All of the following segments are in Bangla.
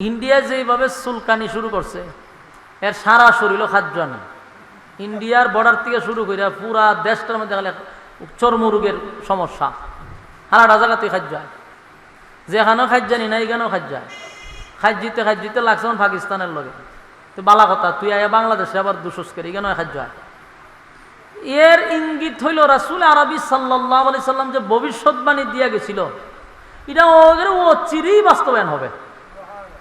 ইন্ডিয়া যেভাবে চুলকানি শুরু করছে, এর সারা শরীরও খাদ্য আনে ইন্ডিয়ার বর্ডার থেকে শুরু করে পুরা দেশটার মধ্যে গেলে চর্মরোগের সমস্যা। হারাটা জায়গাতে খাদ্য হয়। যেখানেও খাদ্য জানি না এখানেও খাদ্য খাদ্যিতে খাদ্যিতে লাগছে পাকিস্তানের লগে। তো বালা কথা, তুই আয়া বাংলাদেশে আবার দুশোস করি এখানেও খাদ্য হয়? এর ইঙ্গিত হইল রাসুল আরবি সাল্লাহ আলি সাল্লাম যে ভবিষ্যৎবাণী দিয়া গেছিল, এটা ও চিরেই বাস্তবায়ন হবে।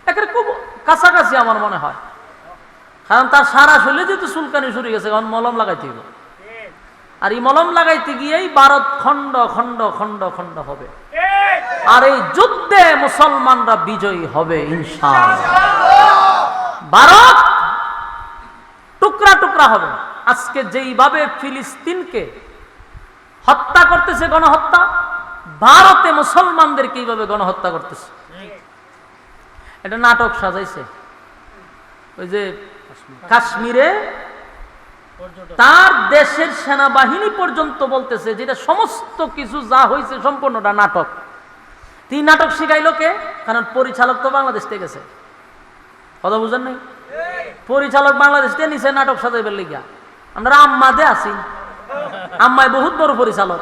একেবারে খুব কাছাকাছি আমার মনে হয়। কারণ তার সারা শরীরে যেহেতু চুলকানি শুরু গেছে কারণ মলম লাগাইতে হবে আর এই মলম লাগাইতে গিয়েই ভারত খণ্ড খণ্ড খণ্ড খণ্ড হবে। আর এই যুদ্ধে মুসলমানরা বিজয়ী হবে, ইনশাআল্লাহ। ভারত টুকরা টুকরা হবে। আজকে যেইভাবে ফিলিস্তিনকে হত্যা করতেছে গণহত্যা, ভারতে মুসলমানদেরকে এইভাবে গণহত্যা করতেছে। এটা নাটক সাজাইছে। ওই যে কাশ্মীরে তার দেশের সেনাবাহিনী পর্যন্ত বলতেছে যেটা সমস্ত কিছু যা হয়েছে সম্পূর্ণটা নাটক। তিন নাটক শিখাইলো কে? কারণ পরিচালক তো বাংলাদেশ থেকে গেছে। কথা বুঝেন নাই? পরিচালক বাংলাদেশ থেকে নিচে নাটক সাজাইবার লিগা। আমরা আম্মাদে আছি। আম্মায় বহুত বড় পরিচালক।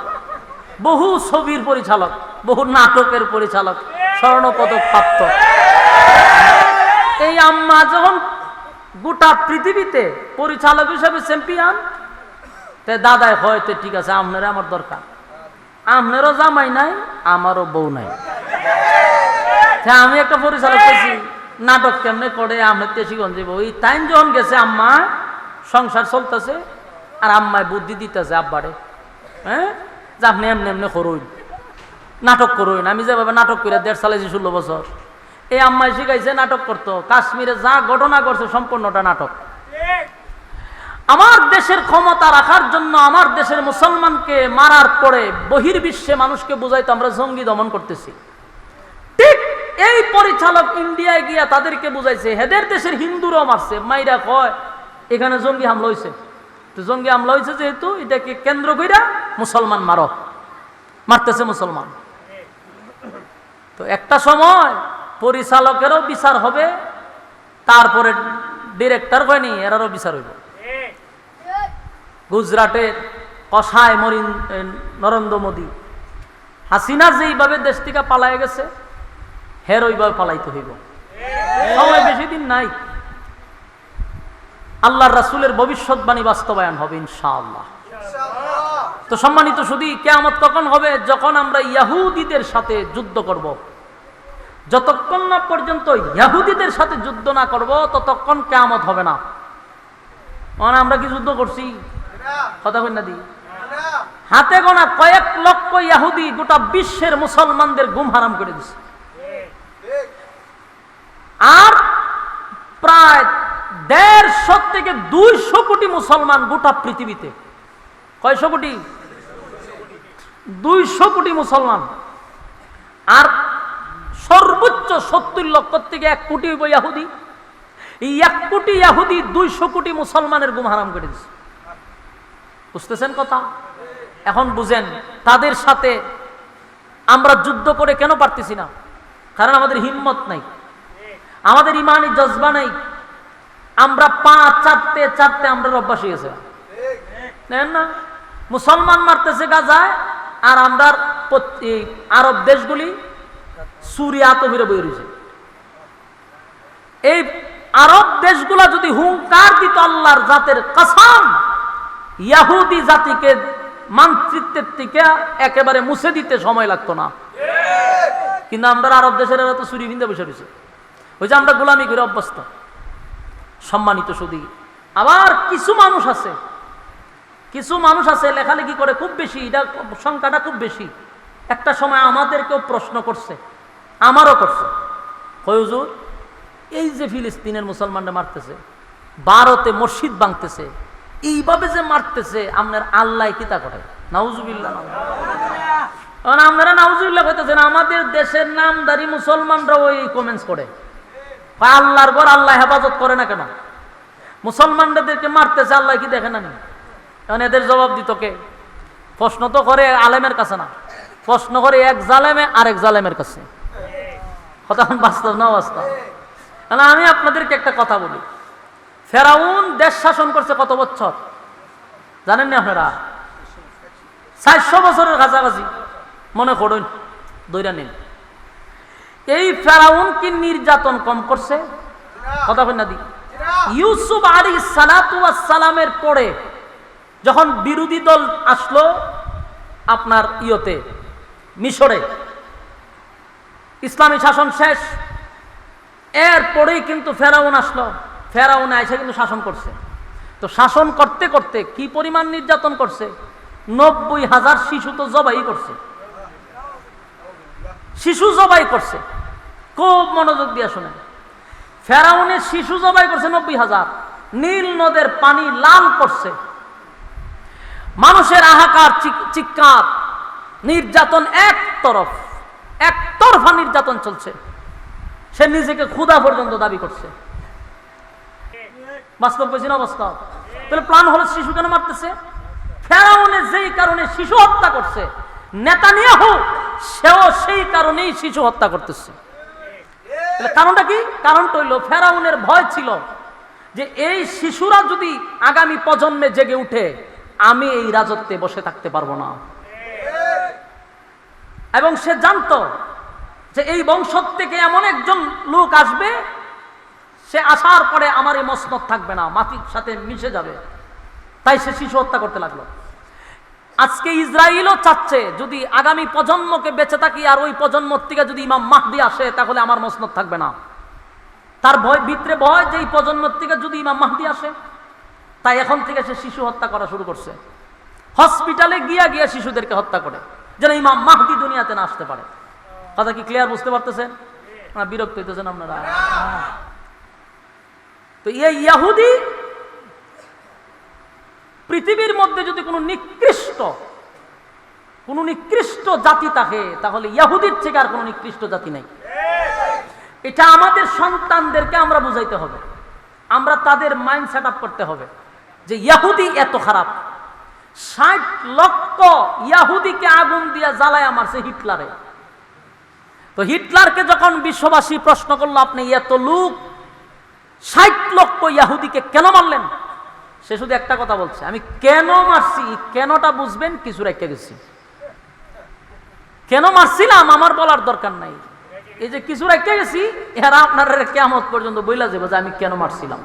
বহু ছবির পরিচালক, বহু নাটকের পরিচালক স্বর্ণ পদক প্রাপ্ত। এই আম্মা যখন গোটা পৃথিবীতে পরিচালক হিসাবে চ্যাম্পিয়ন তে দাদাই হয়তো ঠিক আছে আপনারা আমার দরকার। আপনারও জামাই নাই, আমারও বউ নাই। তা আমি একটা পরিচালক পেয়েছি নাটক কেমনে করে, আমরা তেসিগঞ্জে ওই টাইম যখন গেছে, আম্মা, সংসার চলতেছে, আর আম্মায় বুদ্ধি দিতেছে, আব্বারে হ্যাঁ? যে আপনি এমনি এমনি করুন, নাটক করুন। আমি যেভাবে নাটক করে, দেড় সালে ষোলো বছর এই আম্মাই শিখাইছে, নাটক করতো। কাশ্মীরে যা ঘটনা করছে সম্পূর্ণটা নাটক। আমার দেশের ক্ষমতা রাখার জন্য আমার দেশের মুসলমানকে মারার পরে বহির্বিশ্বে মানুষকে বুঝাইতো, আমরা জঙ্গি দমন করতেছি। ঠিক এই পরিচালক ইন্ডিয়ায় গিয়া তাদেরকে বুঝাইছে, হেদের দেশের হিন্দুরাও মারছে। মাইরা কয়, এখানে জঙ্গি হামলা হয়েছে তো জঙ্গি হামলা হয়েছে যেহেতু, এটাকে কেন্দ্র কইরা মুসলমান মারো। মারতেছে মুসলমান। তো একটা সময় পরিচালকেরও বিচার হবে, তারপরে ডিরেক্টর হয়নি এরারও বিচার হইব। গুজরাটের কষায় মরিন নরেন্দ্র মোদী। হাসিনা যেইভাবে দেশ থেকে পালায় গেছে, হের ওইভাবে পালাইতে হইব। সময় বেশি দিন নাই। আল্লাহর রাসুলের ভবিষ্যৎবাণী বাস্তবায়ন হবে, ইনশাআল্লাহ। তো সম্মানিত শুধু কেয়ামত কখন হবে? যখন আমরা ইয়াহুদিদের সাথে যুদ্ধ করব। যতক্ষণ না পর্যন্ত ইয়াহুদিদের সাথে যুদ্ধ না করব, ততক্ষণ কেয়ামত হবে না। মানে আমরা কি যুদ্ধ করছি? কথা না দি। হাতে গোনা কয়েক লক্ষ ইয়াহুদি গোটা বিশ্বের মুসলমানদের গুম হারাম করে দিছে। আর প্রায় দেড়শো থেকে দুইশো কোটি মুসলমান গোটা পৃথিবীতে। কয়শো কোটি? দুইশো কোটি মুসলমান। আর সত্তর লক্ষ থেকে এক কোটি হইব ইয়াহুদি। এই এক কোটি ইয়াহুদি দুইশো কোটি মুসলমানের গুম হারাম করে দিছে। বুঝতেছেন কথা? এখন বুঝেন, তাদের সাথে আমরা যুদ্ধ করে কেন পারতেছি না? কারণ আমাদের হিম্মত নাই। আমাদের ইমানি জজবা নেই। আমরা পা চারতে চারতে আমরা অভ্যাস হয়ে গেছে না? মুসলমান মারতেছে গাজায়, আর আমরা আরব দেশগুলি সুরিয়া তহিরে বই রয়েছে। এই আরব দেশগুলা যদি হুঙ্কার দিত আল্লাহর জাতের কাসাম, ইয়াহুদি জাতিকে থেকে একেবারে মুছে দিতে সময় লাগতো না। কিন্তু আমরা আরব দেশের তো বসে রয়েছে। ওই যে আমরা গোলামি করে, অভ্যস্ত, সম্মানিত সুদী। আবার কিছু মানুষ আছে, কিছু মানুষ আছে, লেখালেখি করে খুব বেশি, এটা সংখ্যাটা খুব বেশি। একটা সময় আমাদেরকেও প্রশ্ন করছে আমারও করছে। হয়ুজুর এই যে ফিলিস্তিনের মুসলমানরা মারতেছে, ভারতে মসজিদ ভাঙতেছে, এইভাবে যে মারতেছে, আপনার আল্লাহ কিতা করে? কারণ আমাদের দেশের নামদারি মুসলমানরা ওই কমেন্টস করে। আল্লাহর ঘর আল্লাহ হেফাজত করে না কেন? মুসলমানদেরকে মারতেছে, আল্লাহ কি দেখে না? এখন এদের জবাব দিত কে? প্রশ্ন তো করে আলেমের কাছে না। প্রশ্ন করে এক জালেমে আরেক জালেমের কাছে। কথা বাস্তব না বাস্তব? তাহলে আমি আপনাদেরকে একটা কথা বলি। ফেরাউন দেশ শাসন করছে কত বছর? জানেন না আপনারা? চারশো বছরের কাছাকাছি। মনে করুন দৈরা নিন। এই ফেরাউন কি নির্যাতন কম করছে। কথা না দি। ইউসুফ আলী সালামের পরে যখন বিরোধী দল আসলো আপনার ইয়তে, মিশরে ইসলামী শাসন শেষ। এরপরেই কিন্তু ফেরাউন আসলো। ফেরাউন এসে কিন্তু শাসন করছে। তো শাসন করতে করতে কি পরিমাণ নির্যাতন করছে? নব্বই হাজার শিশু তো জবাই করছে। শিশু জবাই করছে। খুব মনোযোগ দিয়ে শোনেন। ফেরাউনের শিশু জবাই করছে নব্বই হাজার। নীল নদের পানি লাল করছে। মানুষের আহাকার চিৎকার, নির্যাতন এক তরফ। একতরফা নির্যাতন চলছে। সে নিজেকে ক্ষুধা পর্যন্ত দাবি করছে। বাস্তব পেয়েছি না বাস্তব? তাহলে প্ল্যান হলো শিশু কেন মারতেছে। ফেরাউনে যেই কারণে শিশু হত্যা করছে, নেতানিয়াহু সেও সেই কারণেই শিশু হত্যা করতেছে। কারণটা কি? কারণটা হইল ফেরাউনের ভয় ছিল যে এই শিশুরা যদি আগামী প্রজন্মে জেগে উঠে, আমি এই রাজত্বে বসে থাকতে পারব না। এবং সে জানতো যে এই বংশ থেকে এমন একজন লোক আসবে, সে আসার পরে আমার এই মসনদ থাকবে না, মাটির সাথে মিশে যাবে। তাই সে শিশু হত্যা করতে লাগল। আজকে ইসরায়েলও চাচ্ছে, যদি আগামী প্রজন্মকে বেঁচে থাকি আর ওই প্রজন্ম থেকে যদি ইমাম মাহদি আসে, তাহলে আমার মসনদ থাকবে না। তার ভয়, ভিতরে ভয় যে এই প্রজন্ম থেকে যদি ইমাম মাহদি আসে, তাই এখন থেকে সে শিশু হত্যা করা শুরু করছে। হসপিটালে গিয়া গিয়া শিশুদেরকে হত্যা করে। যেন ইমাম মাহদি দুনিয়াতে না আসতে পারে। কথা কি ক্লিয়ার বুঝতে পারতেছেন? বিরক্ত হইতেছেন আপনারা। তো এই ইয়াহুদি পৃথিবীর মধ্যে যদি কোনো নিকৃষ্ট কোনো নিকৃষ্ট জাতি থাকে, তাহলে ইয়াহুদির থেকে আর কোনো নিকৃষ্ট জাতি নেই। এটা আমাদের সন্তানদেরকে আমরা বুঝাইতে হবে। আমরা তাদের মাইন্ড সেট করতে হবে যে ইয়াহুদি এত খারাপ। ষাট লক্ষ ইয়াহুদিকে আগুন দিয়া জ্বালায় মারছে হিটলারে। তো হিটলারকে যখন বিশ্ববাসী প্রশ্ন করল, আপনি এত লোক, ষাট লক্ষ ইয়াহুদিকে কেন মারলেন? সে শুধু একটা কথা বলছে, আমি কেন মারছি? কেনটা বুঝবেন? কিছু রেখে গেছি। কেন মারছিলাম? আমার বলার দরকার নাই। এই যে কিছু রেখে গেছি, এরা আপনার কেমন পর্যন্ত বইলা যাব যে আমি কেন মারছিলাম?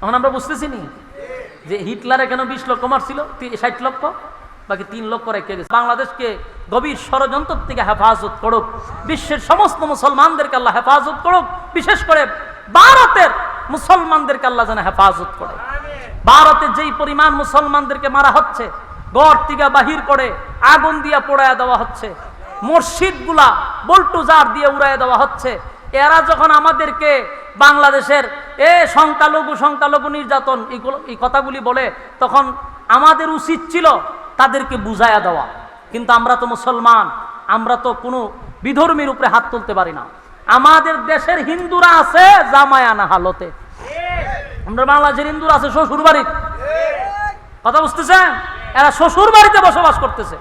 এখন আমরা বুঝতেছি নি যে হিটলারে কেন বিশ লক্ষ মারছিল? ষাট লক্ষ? বাকি তিন লক্ষ রেখে গেছে বাংলাদেশকে গভীর ষড়যন্ত্র থেকে হেফাজত করুক। বিশ্বের সমস্ত মুসলমানদেরকে আল্লাহ হেফাজত করুক। বিশেষ করে ভারতের মুসলমানদেরকে আল্লাহ যেন হেফাজত করে। ভারতে যেই পরিমাণ মুসলমানদেরকে মারা হচ্ছে গড় থেকে বাহির করে আগুন দিয়ে পোড়ায় দেওয়া হচ্ছে, মসজিদগুলা বল্টুজার দিয়ে উড়ায় দেওয়া হচ্ছে, এরা যখন আমাদেরকে বাংলাদেশের এ সংখ্যালঘু সংখ্যালঘু নির্যাতন, এই কথাগুলি বলে তখন আমাদের উচিত ছিল তাদেরকে বুঝাইয়া দেওয়া। কিন্তু আমরা তো মুসলমান, আমরা তো কোনো বিধর্মীর উপরে হাত তুলতে পারি না। আমাদের দেশের হিন্দুরা আছে জামায়ানা হালতে। আমরা বাংলাদেশের হিন্দুরা আছে শ্বশুর বাড়ি কথা বুঝতেছেন? এরা শ্বশুর বাড়িতে বসবাস করতেছে।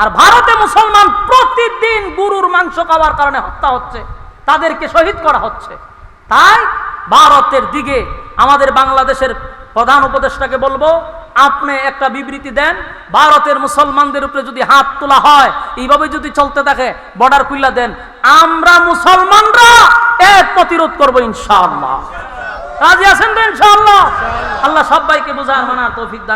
আর ভারতে মুসলমান প্রতিদিন গুরুর মাংস খাওয়ার কারণে হত্যা হচ্ছে, তাদেরকে শহীদ করা হচ্ছে। তাই ভারতের দিকে আমাদের বাংলাদেশের প্রধান উপদেষ্টাকে বলব, আপনি একটা বিবৃতি দেন, ভারতের মুসলমানদের উপরে যদি হাত তোলা হয়, এইভাবে যদি চলতে থাকে, বর্ডার খুল্লা দেন, আমরা মুসলমানরা এক প্রতিরোধ করব ইনশাআল্লাহ। রাজি আছেন তো ইনশাআল্লাহ? আল্লাহ সবাইকে বোঝার মানার তৌফিক দান